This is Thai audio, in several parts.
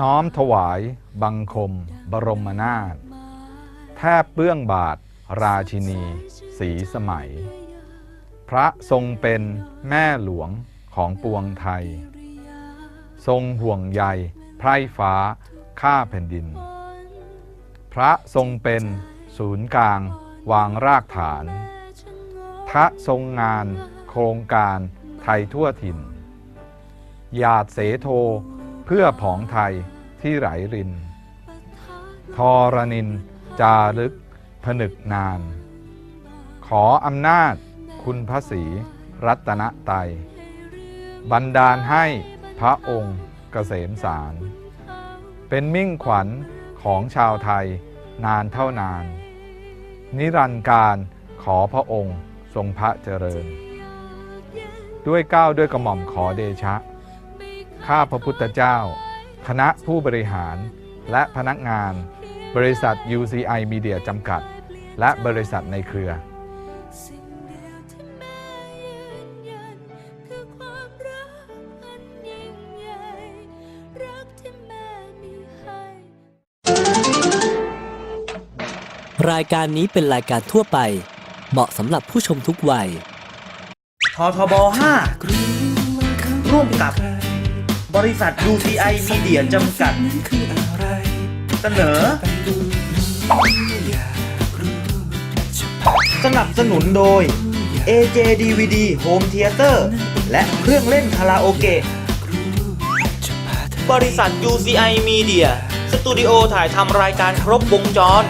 น้อมถวาย บังคม บรมนาถแทบเบื้องบาท ราชินี สีสมัย พระทรงเป็นแม่หลวงของปวงไทย ทรงห่วงใยไพร่ฟ้าข้าแผ่นดิน พระทรงเป็นศูนย์กลางวางรากฐาน ทะทรงงานโครงการไทยทั่วถิ่นหยาดเสโท เพื่อผองไทยที่ไหลรินทอรนิน จารึก ผนึกนาน ขออำนาจคุณพระศรีรัตนไตยบันดาลให้พระองค์เกษมสาร เป็นมิ่งขวัญของชาวไทยนานเท่านาน นิรันดร์การขอพระองค์ทรงพระเจริญ ด้วยก้าวด้วยกระหม่อมขอเดชะ ข้าพระพุทธเจ้า คณะผู้บริหาร และพนักงาน บริษัท UCI Media จำกัด และบริษัทในเครือสิ่งเดียวที่แม่ยืนยันคือความรักอันยิ่งใหญ่รักที่แม่มีให้รายการนี้เป็นรายการทั่วไป เหมาะสำหรับผู้ชมทุกวัย ททบ 5 ร่วมกับ บริษัท UCI Media จำกัด เสนอ สนับสนุนโดย AJ DVD Home Theater และเครื่องเล่นคาราโอเกะ บริษัท UCI Media สตูดิโอถ่ายทำรายการครบวงจร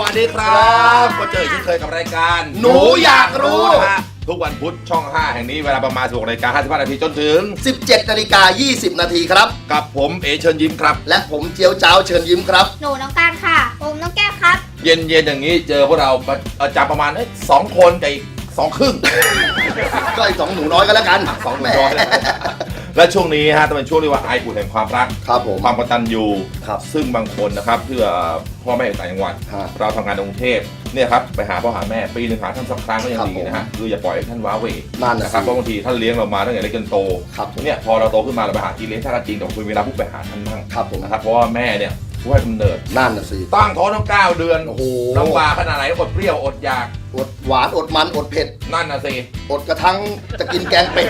วัสดีครับก็เจอเช่นเคยกับรายการหนูอยากรู้นะฮะทุกวันพุธช่อง 5 แห่งนี้เวลาประมาณ16นาฬิกา55นาทีจนถึง 17นาฬิกา20 นาทีครับ กับผมเอเชิญยิ้มครับ และผมเจียวเจ้าเชิญยิ้มครับ หนูน้องการค่ะ ผมน้องแก้มครับ เย็นๆอย่างนี้เจอพวกเราประเอ่อจับประมาณเอ้ยสองคนกับอีกสองครึ่ง ก็อีกสองหนูน้อยก็แล้วกันสองหนึ่งร้อย และช่วงนี้ฮะจะเป็นช่วงที่ว่าไออุ่นแห่งความรัก ครับผม ความกตัญญูครับซึ่งบางคนนะครับเพื่อพ่อแม่อยู่ต่างจังหวัด ฮะเราทำงานในกรุงเทพเนี่ยครับไปหาพ่อหาแม่ปีหนึ่งหาท่านสักครั้งก็ยังครับดีนะฮะคืออย่าปล่อยให้ท่านว้าเหวนั่นน่ะนะครับสิ เพราะบางทีท่านเลี้ยงเรามาตั้งแต่เล็กจนโตครับผมเนี่ยพอเราโตขึ้นมาเราไปหากินเลี้ยงท่านก็จริงแต่คุณเวลาปุ๊บไปหาท่านบ้างครับผม นะครับเพราะว่าแม่เนี่ย ผู้ให้กำเนิดนั่นน่ะสิตั้งท้องตั้งเก้าเดือนโอ้โหลำบากขนาดไหนอดเปรี้ยวอดอยากอดหวานอดมันอดเผ็ด นั่นน่ะสิอดกระทั่งจะกินแกงเป็ด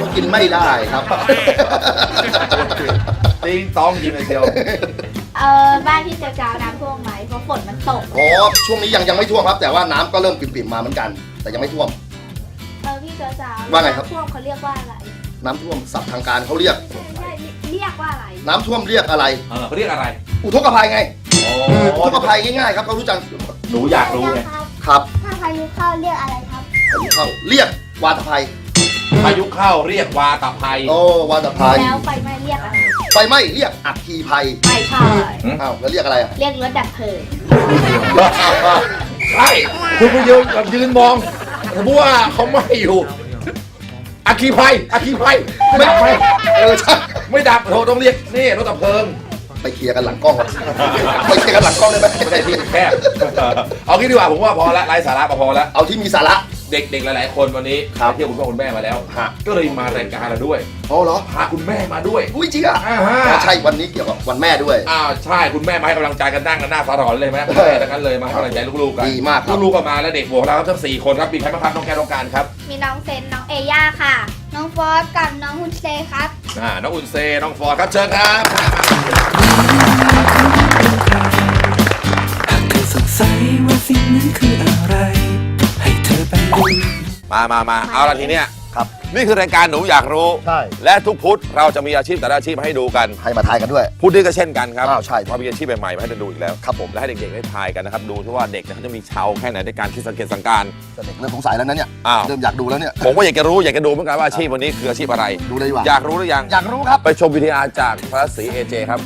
ก็กินไม่ได้ครับจริงต้องยิงเลยเชียวเออบ้านพี่เจ้าจ้าวน้ำท่วมไหมเพราะฝนมันตกอ๋อช่วงนี้ยังยังไม่ท่วมครับ แต่ว่าน้ำก็เริ่มปิ่มๆมาเหมือนกัน แต่ยังไม่ท่วม เออพี่เจ้าจ้าวว่าไงครับ น้ำท่วมเขาเรียกว่าอะไรน้ำท่วมศัพท์ทางการเขาเรียก ใช่เรียกว่าอะไรน้ำท่วมเรียกอะไร เออเขาเรียกอะไร อุทกภัยไงโอ้อุทกภัยง่ายๆครับเขารู้จักหนูอยากรู้ไงครับถ้าพายุเข้าเรียกอะไรครับพายุเข้าเรียกวาตภัยพายุเข้าเรียกวาตภัยโอ้วาตภัยแล้วไฟไหม้เรียกอะไรไฟไหม้เรียกอัคคีภัยไม่ใช่อ้าวแล้วเรียกอะไรอะเรียกรถดับเพลิงใช่คุณไปยืนแบบยืนมองสมมติว่าเขาไม่อยู่อาคีภัยอาคีภัยไม่ไม่เออใช่ไม่ดับโทรต้องเรียกนี่รถดับเพลิง ไปเคลียร์กันหลังกล้องก่อนไปเคลียร์กันหลังกล้องได้ไหมไม่ได้ที่แคบเอางี้ดีกว่าผมว่าพอละไร้สาระพอละเอาที่มีสาระ เด็กๆหลาย ๆ คนวันนี้ครับ ไปเที่ยวคุณพ่อคุณแม่มาแล้ว ฮะก็เลยมารายการเราด้วย อ๋อเหรอพาคุณแม่มาด้วยอุ้ยจริงอะอ่าฮะอ๋อใช่วันนี้เกี่ยวกับวันแม่ด้วยอ้าวใช่คุณแม่มาให้กำลังใจกันนั่งกันหน้าสะท้อนเลยไหมคุณแม่ทั้งนั้นเลยมาให้กำลังใจลูกๆกันดีมากครับ ลูกๆก็มาแล้วเด็กบวกเราทั้งสี่คนครับมีใครบ้างครับน้องแก้วน้องการครับมีน้องเซนน้องเอย่าค่ะ น้องฟอสกับน้องฮุนเซครับ อ่าน้องอุ่นเซน้องฟอร์ดครับเชิญครับ หากเธอสงสัยว่าสิ่งนั้นคืออะไร ให้เธอไปดู มามามาเอาละทีเนี้ย นี่คือรายการหนูอยากรู้ ใช่ และทุกพุธเราจะมีอาชีพแต่ละอาชีพมาให้ดูกัน ให้มาทายกันด้วยพุธนี้ก็เช่นกันครับอ้าวใช่เพราะมีอาชีพใหม่ๆมาให้เราดูอีกแล้วครับผม และให้เด็กๆได้ทายกันนะครับ ดูที่ว่าเด็กเนี่ยเขาจะมีเชาวแค่ไหนในการคิดสังเกตสังการ แต่เด็กเริ่มสงสัยแล้วนะเนี่ย อ้าว เริ่มอยากดูแล้วเนี่ย ผมก็อยากจะรู้อยากจะดูเหมือนกันว่าอาชีพวันนี้คืออาชีพอะไร ดูเลยดีกว่า อยากรู้หรือยัง อยากรู้ครับ ไปชมวิทยาจากพระศรีเอเจครับ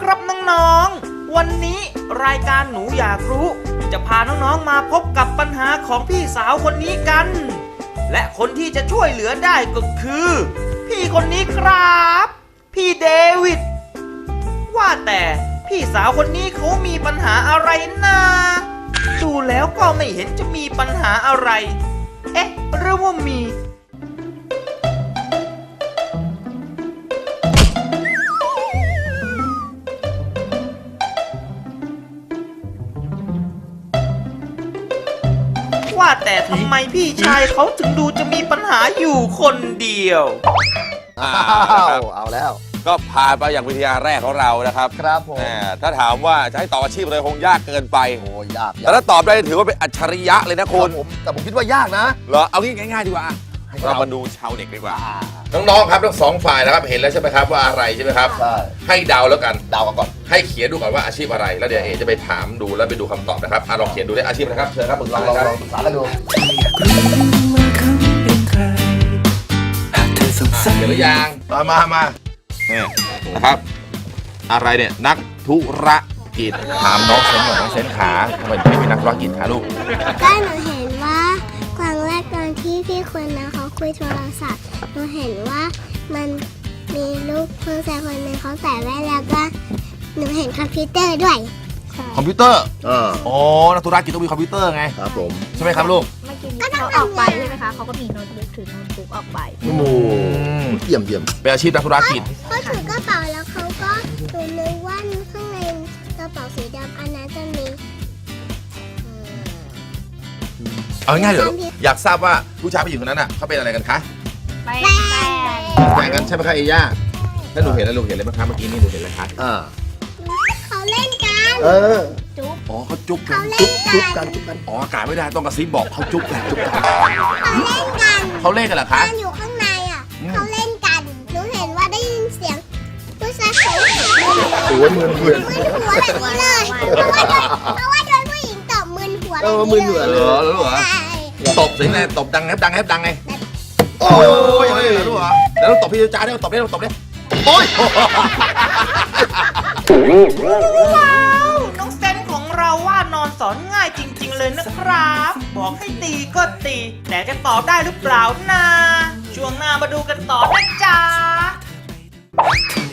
ครับน้องๆ วันนี้รายการหนูอยากรู้ จะพาน้องๆ มาพบกับปัญหาของพี่สาวคนนี้กัน และคนที่จะช่วยเหลือได้ก็คือ พี่คนนี้ครับ พี่เดวิด ว่าแต่พี่สาวคนนี้เขามีปัญหาอะไรนะดูแล้วก็ไม่เห็นจะมีปัญหาอะไร เอ๊ะหรือว่ามี แต่ทำไมพี่ชายเขาถึงดูจะมีปัญหาอยู่คนเดียว อ้าวเอาแล้ว ก็ผ่านไปอย่างวิทยาแรกของเรานะครับครับผม แหมถ้าถามว่าจะให้ตอบอาชีพเลยคงยากเกินไป โอ้ยยากแต่ถ้าตอบได้ถือว่าเป็นอัจฉริยะเลยนะคคุรับณผมแต่ผมคิดว่ายากนะ เหรอ เอางี้ง่ายๆดีกว่าให้ เราเรามาดูชาวเด็กดีกว่า น้องๆครับทั้งสองฝ่ายนะครับเห็นแล้วใช่ไหมครับว่าอะไรใช่ไหมครับ ใช่ให้เดาแล้วกันเดากันก่อน ให้เขียนดูก่อนว่าอาชีพอะไร แล้วเดี๋ยวเอจะไปถามดูแล้วไปดูคำตอบนะครับอะลองเขียนดูได้อาชีพอะไรครับเชิญครับปรึกลอษางลเลองยครับลองปรึกษากันดูว่าเขาเป็นใครหากเธอสงสัยเขียนหรือยังมามามาเนี่ยนะครับ อะไรเนี่ยนักธุรกิจถามน้องเซนหน่อยน้องเซนขาทำไมถึงไม่เป็นนักธุรกิจคะลูก ก็หนูเห็นว่าครั้งแรกตอนที่พี่คนนั้นเขา คุยโทรศัพท์หนูเห็นว่ามันมีลูกเพื่อนชายคนหนึงเขาใส่แว่นแล้วก็หนูเห็นคอมพิวเตอร์ด้วยคอมพิวเตอร์เอออ๋อนักธุรกิจต้องมีคอมพิวเตอร์ไง ครับผมใช่ไหมครับลูกเมื่อกี้เขาออกไปใช่ไหมคะเขาก็มีโน้ตบุ๊กถือโน้ตบุ๊กออกไป โอ้โหเยี่ยมเยี่ยมเป็นอาชีพนักธุรกิจเขาถือกระเป๋าแล้ว เอาง่ายๆเดี๋ยวอยากทราบว่าผู้ชายผู้หญิงคนนั้นอะเขาเป็นอะไรกันคะไปแป้งแข่งกันใช่ไหมคะเอย่าแล้วหนูเห็นแล้วหนูเห็นอะไรบ้างคะเมื่อกี้นี่หนูเห็นอะไรคะอ่าเขาเล่นกันเอออ๋อเขาจุ๊บกัเขานเล่นจุ๊บกักันนจุ๊บกันอ๋ออากาศไม่ได้ต้องกระซิบบอกเขาจุ๊บกันจุ๊บกันเขาเล่นกันเขาเล่นกันเหรอตคะอนอยู่ข้างในอะอืมเขาเล่นกันหนูเห็นว่าได้ยินเสียงผู้ชายเขามือโอ้ยมือมือหัวแบบนี้เลยเพราะว่า เออนี้มือเหนือเหเลรอยรู้เหรอใช่ตบสิงเลยตบดังแฮบดังแฮบดังไงโอ้โอ้ยยรู้เหรอแล้วต้องตบพี่จ้าด้วยตบได้ตบได้โอ้ยว้าวน้องเซนของเราว่านอนสอนง่ายจริง ๆ เลยนะครับ บอกให้ตีก็ตี แต่จะตอบได้หรือเปล่านะช่วงหน้ามาดูกันต่อนะจ๊ะ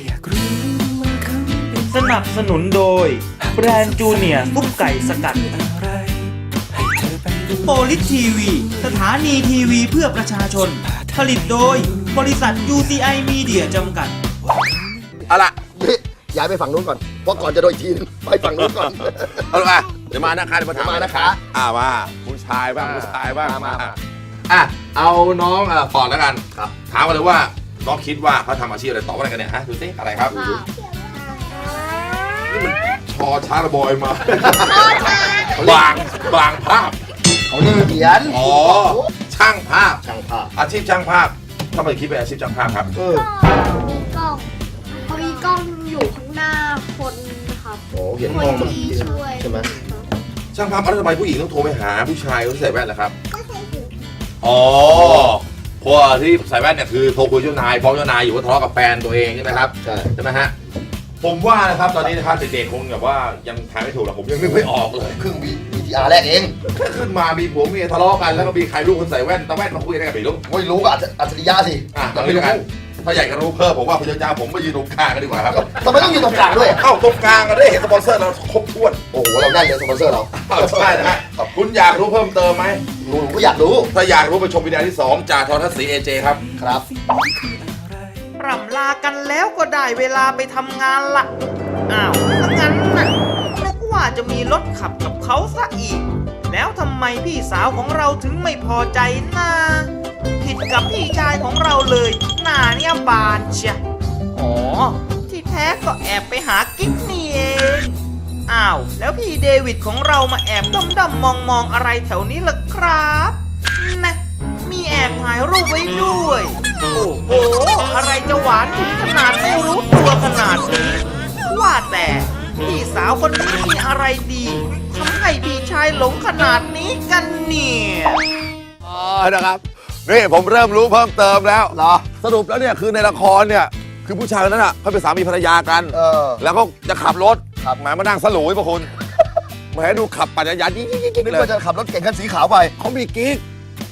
อยากรู้ว่าเขาเป็นสนับสนุนโดย แบรนด์จูเนียร์ซุปไก่สกัด อะไรให้เธอไปดู โปลิสทีวี สถานีทีวีเพื่อประชาชน ผลิตโดยบริษัท UCI Media จำกัด เอาล่ะนี่ย้ายไปฝั่งนู้นก่อน เพราะก่อนจะโดนอีกทีนึงไปฝั่งนู้นก่อน เอาล่ะเดี๋ยวมานะคะเดี๋ยวมาถามเดี๋ยวมานะคะ อ่ามาผู้ชายบ้างอ่าผู้ชายบ้างมามามาอะเอาน้องอะฟอร์ดแล้วกันครับ ถามมาเลยว่าน้องคิดว่าเขาทำอาชีพอะไรตอบว่าอะไรกันเนี่ยฮะดูสิอะไรครับชอช้างระบอยมา บางบางภาพ เขาเรียกเขียนอ๋อ ช่างภาพ ช่างภาพอาชีพช่างภาพทำไมคิดเป็นอาชีพช่างภาพครับ เออมีกล้องเขามีกล้องอยู่ข้างหน้าคนนะครับ โอ้เห็นคมนองมันที่ช่วยใช่ไหมช่างภาพแล้วทำไมผู้หญิงต้องโทรไปหาผู้ชายเขาใส่แว่นล่ะครับ ก็เคยถืออ๋อเพราะว่าที่ใส่แว่นเนี่ยคือโทรคุยเจ้านายฟ้องเจ้านายอยู่ว่าทะเลาะกับแฟนตัวเองใช่ไหมครับ ใช่ ใช่ไหมฮะ ผมว่านะครับตอนนี้นะครับเด็กๆคงแบบว่ายังทายไม่ถูกหรอกผมยังนึกไม่ออกเลยครึ่งวิ ทีอาร์แรกเองแค่ขึ้นมามีผัวเมียทะเลาะกันแล้วก็มีใครรู้คนใส่แว่นตาแว่นมาคุยอะไรกันไม่รู้ไม่รู้ก็อัจอัจฉริยะสิอะยัยังงไม่ไม่รู้รู้กันถ้าอยากจะรู้เพิ่มผมว่าคุณเจ้าผมมายืนตรงกลางกันดีกว่าครับทำไมต้องยืนตรงกลางด้วยเอ้าตรงกลางกันได้เห็นสปอนเซอร์เราครบถ้วนโอ้โหเราแน่นเลยสปอนเซอร์เราอ้าวใช่นะฮะคุณอยากรู้เพิ่มเติมไหมหนูก็อยากรู้ถ้าอยากรู้ไปชมวิดีโอที่ 2จากโทรทัศน์สีเอเจครับครับร่ำลากันแล้วก็ได้เวลาไปทำงานละอ้าว จะมีรถขับกับเขาซะอีก แล้วทำไมพี่สาวของเราถึงไม่พอใจนะผิดกับพี่ชายของเราเลยหน้าเนี่ยบานเชียอ๋อ ที่แท้ก็แอบไปหากิ๊กนี่เองอ้าว แล้วพี่เดวิดของเรามาแอบด้อมด้อมมองมองอะไรแถวนี้ล่ะครับนะมีแอบถ่ายรูปไว้ด้วย โอ้โห อะไรจะหวานถึงขนาดไม่รู้ตัวขนาดนี้ว่าแต่ พี่สาวคนนี้มีอะไรดีทำให้พี่ชายหลงขนาดนี้กันเนี่ยอ๋อนะครับนี่ผมเริ่มรู้เพิ่มเติมแล้วเหรอสรุปแล้วเนี่ยคือในละครเนี่ยคือผู้ชายคนนั้นอะเขาเป็นสามีภรรยากันเออแล้วก็จะขับรถครับแหมมานั่งสลุยพวกคุณแหมดูขับปั่นจักรยานยิ่งยิ่งยิ่งนึกเลยว่าจะขับรถเก่งคันสีขาวไปเขามีกิ๊ก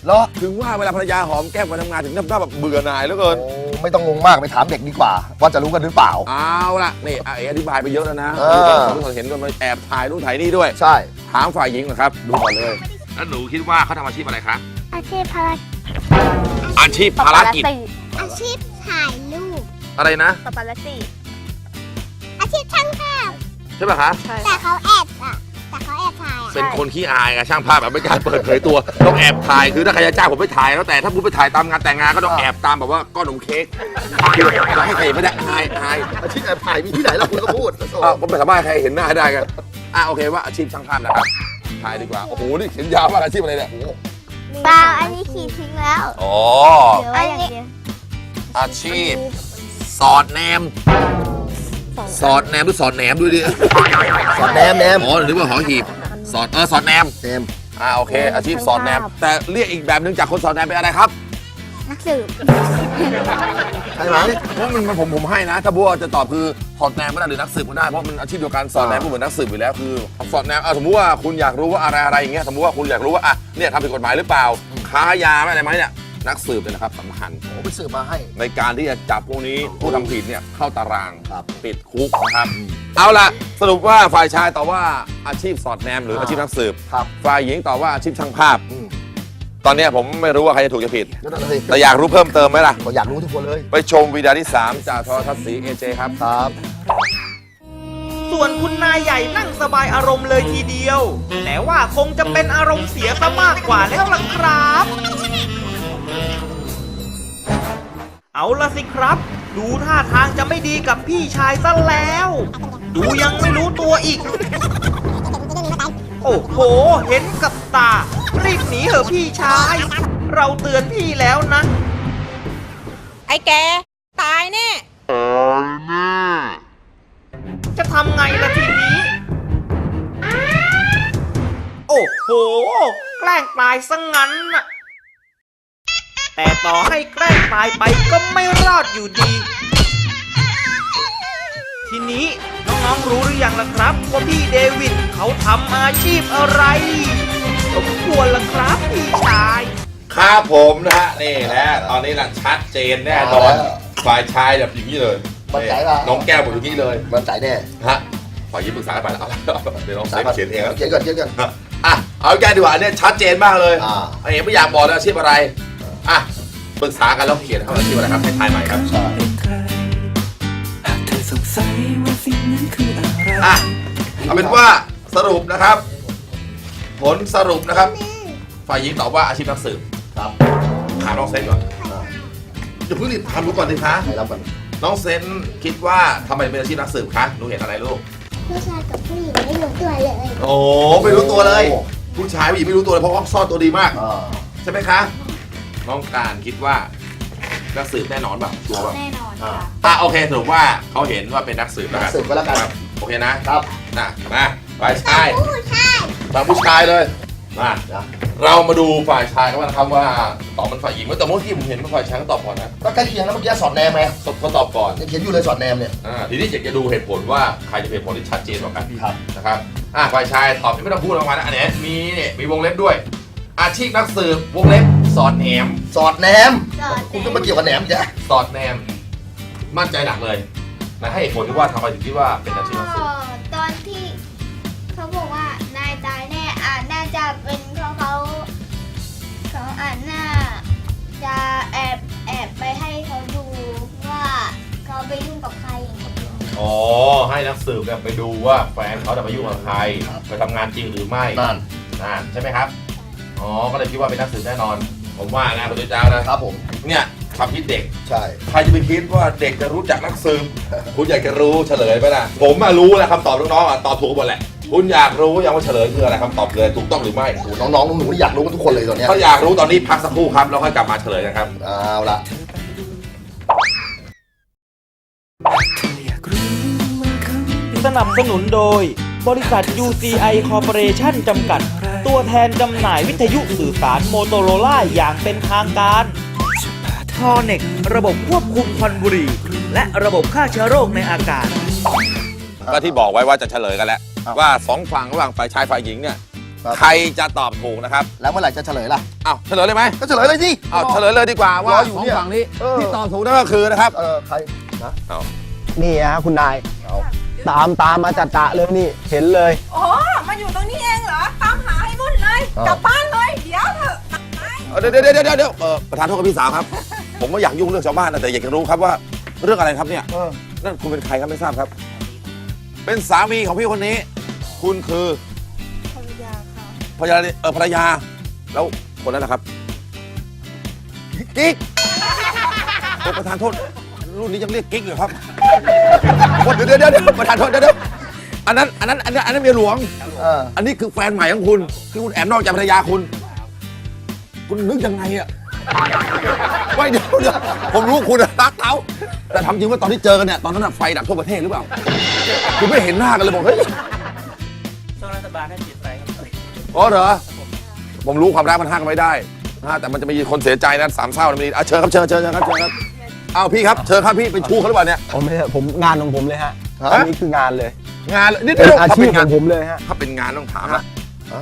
เหรอถึงว่าเวลาภรรยาหอมแก้มมาทำงานถึงทำหน้าแบบเบื่อหน่ายเหลือเกินโอ้ไม่ต้องงงมากไปถามเด็กดีกว่า ว่าจะรู้กันหรือเปล่า เอาล่ะนี่อะเอ๋อธิบายไปเยอะแล้วนะเออมีคนเห็นกันมาแอบถ่ายนู่นถ่ายนี่ด้วย ใช่ถามฝ่ายหญิงนะครับ ดูก่อนเลย แล้วหนูคิดว่าเขาทำอาชีพอะไรคะ อาชีพภารกิจอาชีพภารกิจ อาชีพถ่ายรูปอะไรนะ ปาปาลัสซี่อาชีพช่างภาพใช่ป่ะคะใช่แต่เขาแอบอะ แต่เขาแอบถ่ายอะเป็นคนขี้อายไงช่างภาพแบบไม่กล้าเปิดเผยตัวต้องแอบถ่ายคือถ้าใครจะจ้างผมไปถ่ายแล้วแต่ถ้าผมไปถ่ายตามงานแต่งงานก็ต้องแอบตามแบบว่าก้อนนมเค้กจะให้ใครเห็นไม่ได้อายอายอาชีพแอบถ่ายมีที่ไหนล่ะคุณก็พูดโอ้โหอ้าวผมไม่สามารถให้ใครเห็นหน้าได้กันอะโอเคว่าอาชีพช่างภาพนะครับถ่ายดีกว่าโอ้โหนี่เขียนยาวมากอาชีพอะไรเนี่ยเปล่าอันนี้ขีดทิ้งแล้วอ๋อเดี๋ยวไว้อย่างเดียวอาชีพ สอดแนม สอดแนมหรือสอดแหนมดูดิสอดแนมแนมอ๋อหรือว่าหอหีบสอดเออสอดแนมแนมอ่าโอเค อาชีพสอดแนม แต่เรียกอีกแบบหนึงจากคนสอดแนมเป็นอะไรครับนักสืบใช่ไหมเพราะมันมันผมผมให้นะ ถ้าบัวจะตอบคือสอดแนมก็ได้หรือนักสืบก็ได้เพราะมันอาชีพเดียวกันสอดแนมก็เหมือนนักสืบอยู่แล้วคือสอดแนมเอาสมมติว่าคุณอยากรู้ว่าอะไรอะไรอย่างเงี้ยสมมติว่าคุณอยากรู้ว่าอะเนี่ยทำผิดกฎหมายหรือเปล่าค้ายาไหมอะไรไหมเนี่ย นักสืบเนี่ยนะครับสำคัญโอ้ไปสืบมาให้ ในการที่จะจับพวกนี้ผู้ทำผิดเนี่ยเข้าตารางครับปิดคุกนะครับ เอาล่ะ สรุปว่าฝ่ายชายตอบว่าอาชีพสอดแนมหรืออาชีพนักสืบ ครับฝ่ายหญิงตอบว่าอาชีพช่างภาพ อืมตอนเนี้ยผมไม่รู้ว่าใครจะถูกจะผิด นั่นนะสิแต่อยากรู้เพิ่มเติมไหมล่ะ ก็อยากรู้ทุกคนเลยไปชมวีดีโอที่ 3 จากโทรทัศน์สีเอเจครับ ครับ ส่วนคุณนายใหญ่นั่งสบายอารมณ์เลยทีเดียว แต่ว่าคงจะเป็นอารมณ์เสียซะมากกว่าแล้วล่ะครับ เอาละสิครับ ดูท่าทางจะไม่ดีกับพี่ชายซะแล้ว ดูยังไม่รู้ตัวอีก โอ้โห เห็นกับตา รีบหนีเถอะพี่ชาย เราเตือนพี่แล้วนะ ไอ้แก ตายแน่จะทำไงล่ะทีนี้ โอ้โห แกล้งตายซะงั้นน่ะ แต่ต่อให้แกล้งตายไปก็ไม่รอดอยู่ดี ทีนี้น้องๆรู้หรือยังล่ะครับว่าพี่เดวิดเขาทำอาชีพอะไรสมควรล่ะครับพี่ชายครับผมนะฮะนี่นะตอนนี้นะชัดเจนแน่นอนฝ่ายชายแบบอย่างนี้เลยมั่นใจป่ะน้องแก้วบอกอย่างนี้เลยมันใจแน่ฮะฝ่ายหญิงปรึกษากันไปแล้วเอาเดี๋ยวน้องเซฟเขียนเองครับเขียนก่อนเขียนก่อนอะเอาแก้ดีกว่าอันเนี้ยชัดเจนมากเลยอ่าไอ้เอ็มไม่อยากบอกนะอาชีพอะไร อะปรึกษากันแล้วเขียนครับอาชีพอะไรครับให้ทายใหม่ครับใช่เป็นใครหากเธอสงสัยว่าสิ่งนั้นคืออะไรอะเอาเป็นว่าสรุปนะครับ ผลสรุปนะครับฝ่ายหญิงตอบว่าอาชีพนักสืบครับถามน้องเซนก่อนอย่าเพิ่งรีบถามรู้ก่อนสิคะให้รับก่อนน้องเซนคิดว่าทำไมเป็นอาชีพนักสืบคะหนูเห็นอะไรลูกผู้ชายกับผู้หญิงไม่รู้ตัวเลย โอ้ไม่รู้ตัวเลย ผู้ชายผู้หญิงไม่รู้ตัวเลยเพราะว่าซ่อนตัวดีมาก อ่า ใช่ไหมคะ น้องการคิดว่านักสืบแน่นอนแบบชัวร์แบบแน่นอนอ่าค่ะ อะโอเคสรุปว่าเขาเห็นว่าเป็นนักสืบแล้วนักักนสืบก็แล้วกัน ครับโอเคนะครับนะมาฝ่ายชายผู้ชายตามผู้ชายเลยมานะเรามาดูฝ่ายชายกันนะครับว่าตอบมันฝ่ายหญิงเมื่อแต่เมื่อกี้ผมเห็นว่าฝ่ายชายก็ตอบก่อนนะก็ใกล้เคียงแล้วเมื่อกี้สอดแนมไงเขาตอบก่อนยังเขียนอยู่เลยสอดแนมเนี่ยอ่าทีนี้อยากจะดูเหตุผลว่าใครจะเป็นเหตุผลที่ชัดเจนกว่ากัน ครับ นะครับ อะฝ่ายชายตอบไม่ต้องพูดออกมานะอันนี้มีเนี่ยมีวงเล็บด้วย อาชีพนักสืบวงเล็บสอนแหนม สอดแนม สอดแนมคุณต้องมาเกี่ยวกับแหนมอีกแล้วสอดแนม มั่นใจหนักเลยนะให้เหตุผลที่ว่าทำไมถึงคิดว่าเป็นอาชีพนักสืบตอนที่เขาบอกว่านายตายแน่อ่าน่าจะเป็นเพราะเขาเขาอ่านน่าจะแอบแอบไปให้เขาดูว่าเขาไปยุ่งกับใครอย่างเงี้ยอ๋อให้นักสืบเนี่ยไปดูว่าแฟนเขาจะไปยุ่งกับใครไปทำงานจริงหรือไม่นั่น นั่นใช่ไหมครับ อ๋อ ก็เลยคิดว่าเป็นนักสืบแน่นอน ผมว่านะคุณเจ้านะ ครับผม เนี่ยความคิดเด็ก ใช่ ใครจะไปคิดว่าเด็กจะรู้จักนักสืบ คุณอยากจะรู้เฉลยไหมล่ะ ผมมารู้แล้วคำตอบน้องๆอะตอบถูกหมดแหละ คุณอยากรู้ยังว่าเฉลยคืออะไรคำตอบเลยถูกต้องหรือไม่ โอ้โหน้องๆหนูๆนี่อยากรู้กันทุกคนเลยตอนเนี้ยถ้าอยากรู้ตอนนี้พักสักครู่ครับแล้วค่อยกลับมาเฉลยกันครับ เอาละเธออยากรู้ว่าเขาเป็นสนับสนุนโดย บริษัท UCI Corporation จำกัด ตัวแทนจำหน่ายวิทยุสื่อสารโมโตโรล่าอย่างเป็นทางการทอเน็กระบบควบคุมควันบุหรี่และระบบฆ่าเชื้อโรคในอากาศ ก็ที่บอกไว้ว่าจะเฉลยกันแล้วว่าสองฝั่งระหว่างฝ่ายชายฝ่ายหญิงเนี่ยครับใครจะตอบถูกนะครับแล้วเมื่อไหร่จะเฉลยล่ะ อ้าวเฉลยเลยไหมก็เฉลยเลยสิ อ้าวเฉลยเลยดีกว่าว่ารออยู่สองเนี่ย ฝั่งนี้เออที่ตอบถูกนั่นก็คือนะครับ เออใครนะนี่ฮะคุณนายเอาตามตามมาจัดจะเลยนี่ เห็นเลย อ๋อมาอยู่ตรงนี้เอง กลับบ้านเลยเดี๋ยวเถอะเดี๋ยวเดี๋ยวเดี๋ยวเดี๋ยวเดี๋ยวเออประธานโทษกับพี่สาวครับ ผมไม่อยากยุ่งเรื่องชาวบ้านนะแต่อยากจะรู้ครับว่าเรื่องอะไรครับเนี่ยเออ นั่นคุณเป็นใครครับไม่ทราบครับ เป็นสามีของพี่คนนี้ คุณคือภรรยาภรรยาเออภรรยา แล้วคนนั้นนะครับกิ๊กโอ้ประธานโทษรุ่นนี้ยังเรียกกิ๊กเลยครับโอ้เดี๋ยวเดี๋ยวเดี๋ยวประธานโทษเดี๋ยวเดี๋ยว อันนั้นอันนั้นอันนั้นอันนั้นเมียหลวง เอออันนี้คือแฟนใหม่ของคุณที่คุณแอบนอกจากภรรยาคุณ คุณนึกยังไงอะไม่เดี๋ยวเดี๋ยวผมรู้คุณอะรักเขาแต่ทำจริงว่าตอนที่เจอกันเนี่ยตอนนั้นอะไฟดับทั่วประเทศหรือเปล่า คุณไม่เห็นหน้ากันเลยบอกเฮ้ยช่วงรัฐบาลให้ติดไปครับอ๋อเหรอ ผมรู้ความรักมันห้ามกันไม่ได้นะแต่มันจะมีคนเสียใจนะสามเศร้านะมันมีอะเชิญครับเชิญเชิญเชิญครับเชิญครับอ้าวพี่ครับเชิญครับพี่เป็นชู้เขาหรือเปล่าเนี่ย ผมไม่ใช่ผมงานของผมเลยฮะฮะ อันนี้คืองานเลย งานนี่เป็นเดี๋ยวอาถ้าชีเป็พนขงาอนงผมเลยฮะ ถ้าเป็นงานต้องถามนะ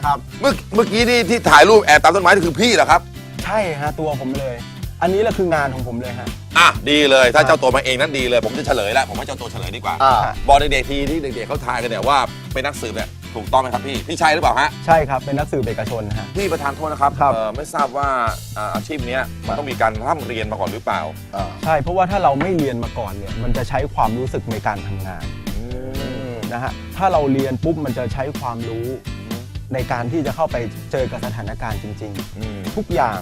ครับบเมื่อเมื่อกี้นี่ที่ถ่ายรูปแอบตามต้นไม้นี่คือพี่เหรอครับ ใช่ฮะตัวผมเลย อันนี้แหละคืองานของผมเลยฮะ อะดีเลยถ้าเจ้าตัวมาเองนั้นดีเลย ผมจะเฉลยแล้วผมให้เจ้าตัวเฉลยดีกว่าอ่า บอกเด็กๆทีที่เด็กๆเขาทายกันเนี่ยว่าเป็นนักสืบเนี่ย ถูกต้องไหมครับพี่ พี่ชัยหรือเปล่าฮะ ใช่ครับ เป็นนักสืบเอกชนฮะ พี่ประธานโทษนะครับครับ เอ่อไม่ทราบว่าอ่าอาชีพเนี้ยมันต้องมีการร่ำเรียนมาก่อนหรือเปล่าอ่าใช่ เพราะว่าถ้าเราไม่เรียนมาก่อนเนี่ย มันจะใช้ความรู้สึกในการทำงานนะฮะ ถ้าเราเรียนปุ๊บมันจะใช้ความรู้ในการที่จะเข้าไปเจอกับสถานการณ์จริง อืมๆ ทุกอย่าง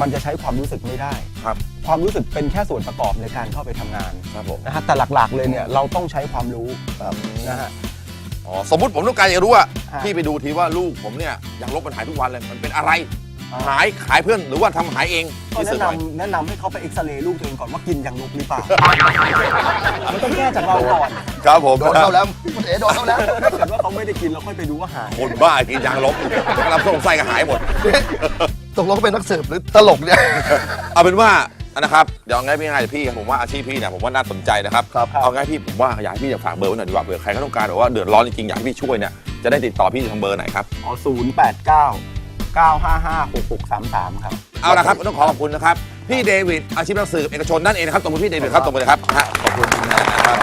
มันจะใช้ความรู้สึกไม่ได้ ครับความรู้สึกเป็นแค่ส่วนประกอบในการเข้าไปทำงานครับผมนะฮะ แต่หลักๆเลยเนี่ยเราต้องใช้ความรู้นะฮะ อ๋อสมมุติผมต้องการจะรู้ว่าอ่า พี่ไปดูทีว่าลูกผมเนี่ยยังลบมันหายทุกวันเลยมันเป็นอะไรอ่าหายขายเพื่อนหรือว่าทำหายเองก็พี่แนะสื่อหน่อยนำแนะนำให้เขาไปเอ็กซเรย์ลูกตัวเองก่อนว่ากินยังลุกหรือเปล่า มันต้องแก้จากเราก่อน ครับผมโดนเข้าแล้วคุณเอ๋โดนเข้าแล้ว ถ้าเกิดว่าเขาไม่ได้กินเราค่อยไปดูว่าหายคนบ้ากินยางลบกำลังส่งไส้ก็หายหมด ตกลงเขาเป็นนักสืบหรือตลกเนี่ย เอาเป็นว่า นะครับเดี๋ยวเอาง่ายๆง่ายๆพี่ผมว่าอาชีพพี่เนี่ยผมว่าน่าสนใจนะครับครับเอาง่ายพี่ผมว่าอยากให้พี่อยากฝากเบอร์ไว้หน่อยดีกว่าเผื่อใครเขาต้องการแบบว่าเดือดร้อนจริงๆอยากให้พี่ช่วยเนี่ยจะได้ติดต่อพี่ทางเบอร์ไหนครับ อ๋อศูนย์แปดเก้าเก้าห้าห้าหกหกสามสามครับ เอาละครับต้องขอขอบคุณนะครับ พี่เดวิดอาชีพนักสืบเอกชนนั่นเองนะครับตบมือพี่เดวิดครับตบมือเลยครับฮะขอบคุณนะครับ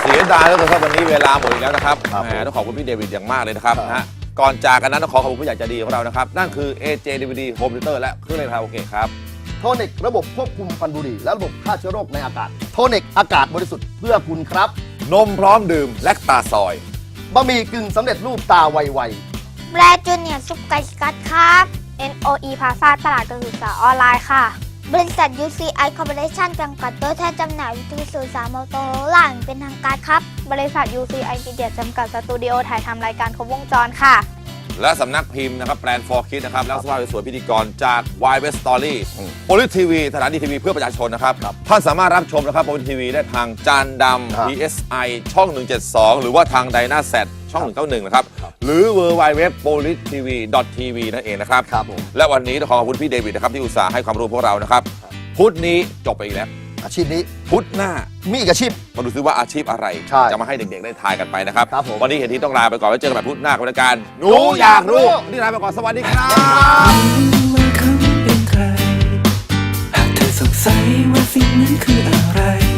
เสียดายแล้วครับวันนี้เวลาหมดอีกแล้วนะครับครับ แหมต้องขอบคุณพี่เดวิดอย่างมากเลยนะครับนะฮะก่อนจากกันนั้นต้องขอขอบคุณผู้ใหญ่ใจดีของเรานะครับนั่นคือ AJ DVD Home Theater และเครื่องเล่นคาราโอเกะครับ โทนิกระบบควบคุมควันบุหรี่และระบบฆ่าเชื้อโรคในอากาศ โทนิกอากาศบริสุทธิ์เพื่อคุณครับนมพร้อมดื่มแลคตาซอยบะหมี่กึ่งสำเร็จรูปตาไวแบรนด์จูเนียร์ซุปไก่สกัดครับ NOE พาซาตลาดการศึกษาออนไลน์ค่ะ บริษัท UCI Corporation จำกัดตัวแทนจำหน่ายวิทยุสื่อสารมอเตอร์ล่างเป็นทางการครับ บริษัท UCI Media จำกัดสตูดิโอถ่ายทำรายการครบวงจรค่ะ และสำนักพิมพ์นะครับแปลนฟอร์คิดนะครับ แล้วสภาพสวยๆพิธีกรจาก w y w e s t Story โอลิทีวีสถานีทีวีเพื่อประชาชนนะครับ ท่านสามารถรับชมนะครับบนทีวีได้ทางจานดำครับ PSI ช่อง 172 หรือว่าทางไดนาแซช่อง 191 นะครับ หรือ w w w p o l i t v t v นั่นเองนะครับๆครับผมและวันนี้ต้องขอขอบคุณพี่เดวิดนะครับที่อุตส่าห์ให้ความรู้พวกเรานะครับ พุธนี้จบไปอีกแล้ว อาชีพนี้ พุธหน้ามีอีกอาชีพ มาดูซิว่าอาชีพอะไร ใช่จะมาให้เด็กๆได้ทายกันไปนะครับ ครับผม วันนี้เห็นที่ต้องลาไปก่อนไว้เจอกันใหม่พุธหน้ากับรายการหนูอยากรู้วันนี่ลาไปก่อนสวัสดีครับว่าเขาเป็นใคร หากเธอสงสัยว่าสิ่งนั้นคืออะไรให้เธอไปดู